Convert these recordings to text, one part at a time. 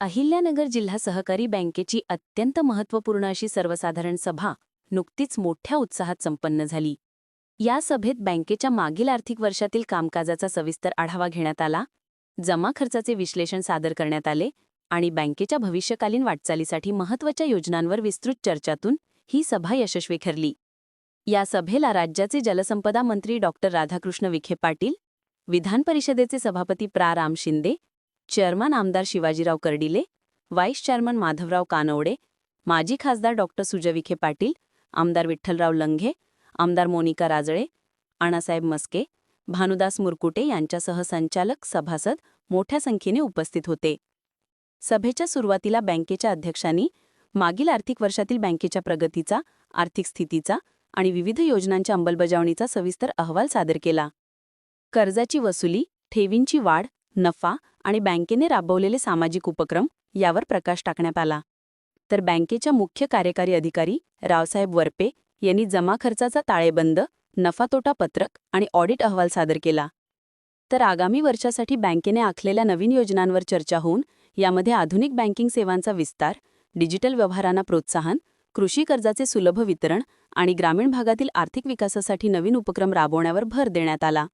अहिल्यानगर जिल्हा सहकारी बँकेची अत्यंत महत्त्वपूर्ण अशी सर्वसाधारण सभा नुकतीच मोठ्या उत्साहात संपन्न झाली. या सभेत बँकेच्या मागील आर्थिक वर्षातील कामकाजाचा सविस्तर आढावा घेण्यात आला जमा खर्चाचे विश्लेषण सादर करण्यात आले आणि बँकेच्या भविष्यकालीन वाटचालीसाठी महत्त्वाच्या योजनांवर विस्तृत चर्चातून ही सभा यशस्वी ठरली. या सभेला राज्याचे जलसंपदा मंत्री डॉ राधाकृष्ण विखे पाटील विधान परिषदेचे सभापती प्रा. राम शिंदे चेअरमन आमदार शिवाजीराव कर्डिले व्हाईस चेअरमन माधवराव कानवडे माजी खासदार डॉक्टर सुजय विखे पाटील आमदार विठ्ठलराव लंघे आमदार मोनिका राजळे अण्णासाहेब मस्के भानुदास मुरकुटे यांच्यासह संचालक सभासद मोठ्या संख्येने उपस्थित होते. सभेच्या सुरुवातीला बँकेच्या अध्यक्षांनी मागील आर्थिक वर्षातील बँकेच्या प्रगतीचा आर्थिक स्थितीचा आणि विविध योजनांच्या अंमलबजावणीचा सविस्तर अहवाल सादर केला. कर्जाची वसुली ठेवींची वाढ नफा आणि बँकेने राबवलेले सामाजिक उपक्रम यावर प्रकाश टाकण्यात आला. तर बँकेच्या मुख्य कार्यकारी अधिकारी रावसाहेब वरपे यांनी जमा खर्चाचा ताळेबंद नफातोटा पत्रक आणि ऑडिट अहवाल सादर केला. तर आगामी वर्षासाठी बँकेने आखलेल्या नवीन योजनांवर चर्चा होऊन यामध्ये आधुनिक बँकिंग सेवांचा विस्तार डिजिटल व्यवहारांना प्रोत्साहन कृषी कर्जाचे सुलभ वितरण आणि ग्रामीण भागातील आर्थिक विकासासाठी नवीन उपक्रम राबवण्यावर भर देण्यात आला.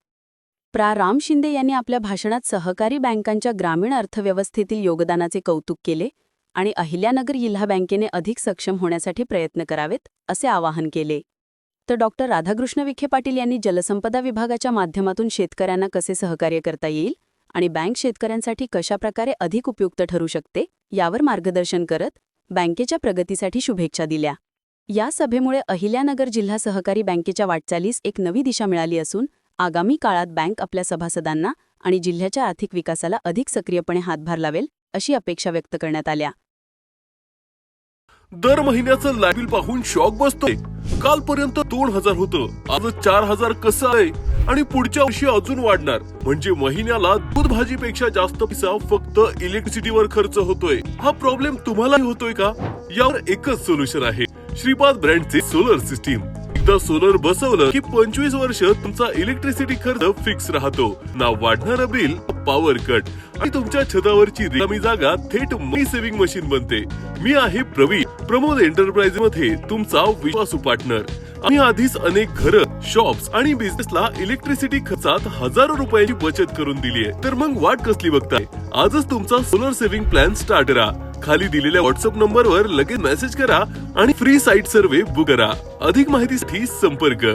प्रा. राम शिंदे यांनी आपल्या भाषणात सहकारी बँकांच्या ग्रामीण अर्थव्यवस्थेतील योगदानाचे कौतुक केले आणि अहिल्यानगर जिल्हा बँकेने अधिक सक्षम होण्यासाठी प्रयत्न करावेत असे आवाहन केले. तर डॉक्टर राधाकृष्ण विखे पाटील यांनी जलसंपदा विभागाच्या माध्यमातून शेतकऱ्यांना कसे सहकार्य करता येईल आणि बँक शेतकऱ्यांसाठी कशाप्रकारे अधिक उपयुक्त ठरू शकते यावर मार्गदर्शन करत बँकेच्या प्रगतीसाठी शुभेच्छा दिल्या. या सभेमुळे अहिल्यानगर जिल्हा सहकारी बँकेच्या वाटचालीस एक नवी दिशा मिळाली असून आगामी काळात बँक आपल्या सभासदांना आणि जिल्ह्याच्या आर्थिक विकासाला अधिक सक्रियपणे हातभार लावेल अशी अपेक्षा व्यक्त करण्यात आल्या. दर महिन्याचं लाइट बिल पाहून शॉक बसतोय. कालपर्यंत दोन हजार होतं आज चार हजार कसं आहे आणि पुढच्या वर्षी अजून वाढणार. म्हणजे महिन्याला दूध भाजीपेक्षा जास्त पैसा फक्त इलेक्ट्रिसिटीवर खर्च होतोय. हा प्रॉब्लेम तुम्हालाही होतोय का? यावर एकच सोल्युशन आहे. श्रीपाद ब्रँडचे सोलर सिस्टीम एकदा सोलर बसवलं की पंचवीस वर्ष तुमचा इलेक्ट्रिसिटी खर्च फिक्स राहतो. ना वाढणारं बिल पॉवर कट आणि तुमच्या छतावरची रिकामी जागा थेट मनी सेव्हिंग मशीन बनते. मी आहे प्रवीण प्रमोद एंटरप्राइजमध्ये तुमचा विश्वासू पार्टनर आम्ही आधीच अनेक घरं शॉप्स आणि बिझनेसला इलेक्ट्रिसिटी खर्चात हजारो रुपयाची बचत करून दिली आहे. तर मग वाट कसली बघताय? आजच तुमचा सोलर सेव्हिंग प्लॅन स्टार्ट करा. खाली दिलेल्या व्हॉट्सअप नंबरवर लगेच मेसेज करा आणि फ्री साईट सर्व्हे बुक करा. अधिक माहितीसाठी संपर्क.